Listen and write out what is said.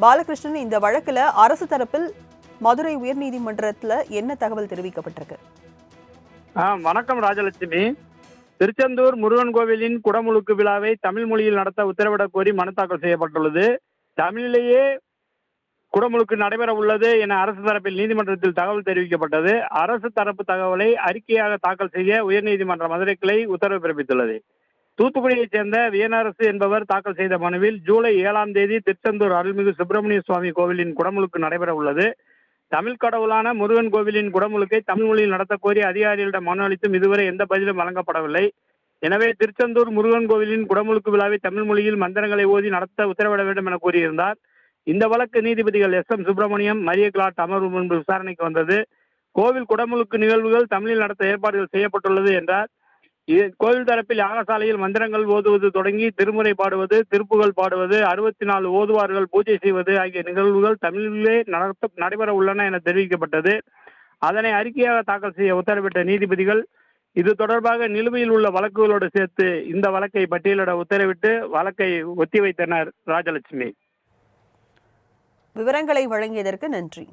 பாலகிருஷ்ணன் இந்த வழக்கில் அரசு தரப்பில் மதுரை உயர்நீதிமன்றத்தில் என்ன தகவல் தெரிவிக்கப்பட்டிருக்கு? ஆ வணக்கம் ராஜலட்சுமி. திருச்செந்தூர் முருகன் கோவிலின் குடமுழுக்கு விழாவை தமிழ் மொழியில் நடத்த உத்தரவிடக் கோரி மனு தாக்கல் செய்யப்பட்டுள்ளது. தமிழிலேயே குடமுழுக்கு நடைபெற உள்ளது என அரசு தரப்பில் நீதிமன்றத்தில் தகவல் தெரிவிக்கப்பட்டது. அரசு தரப்பு தகவலை அறிக்கையாக தாக்கல் செய்ய உயர்நீதிமன்ற மதுரை கிளை உத்தரவு பிறப்பித்துள்ளது. தூத்துக்குடியைச் சேர்ந்த வியனரசு என்பவர் தாக்கல் செய்த மனுவில் ஜூலை ஏழாம் தேதி திருச்செந்தூர் அருள்மிகு சுப்பிரமணிய சுவாமி கோவிலின் குடமுழுக்கு நடைபெற உள்ளது தமிழ் கடவுளான முருகன் கோவிலின் குடமுழுக்கை தமிழ் மொழியில் நடத்த கோரி அதிகாரிகளிடம் மனு அளித்தும் இதுவரை எந்த பதிலும் வழங்கப்படவில்லை. எனவே திருச்செந்தூர் முருகன் கோவிலின் குடமுழுக்கு விழாவை தமிழ் மொழியில் மந்திரங்களை ஓதி நடத்த உத்தரவிட வேண்டும் என கூறியிருந்தார். இந்த வழக்கு நீதிபதிகள் எஸ் எம் சுப்பிரமணியம் மரிய கிளாட் அமர்வு முன்பு விசாரணைக்கு வந்தது. கோவில் குடமுழுக்கு நிகழ்வுகள் தமிழில் நடத்த ஏற்பாடுகள் செய்யப்பட்டுள்ளது என்றார். இது கோவில் தரப்பில் யாகசாலையில் மந்திரங்கள் ஓதுவது தொடங்கி திருமுறை பாடுவது திருப்புகள் பாடுவது அறுபத்தி நாலு ஓதுவார்கள் பூஜை செய்வது ஆகிய நிகழ்வுகள் தமிழிலே நடத்த நடைபெற உள்ளன என தெரிவிக்கப்பட்டது. அதனை அறிக்கையாக தாக்கல் செய்ய உத்தரவிட்ட நீதிபதிகள் இது தொடர்பாக நிலுவையில் உள்ள வழக்குகளோடு சேர்த்து இந்த வழக்கை பட்டியலிட உத்தரவிட்டு வழக்கை ஒத்திவைத்தனர் ராஜலட்சுமி. விவரங்களை வழங்கியதற்கு நன்றி.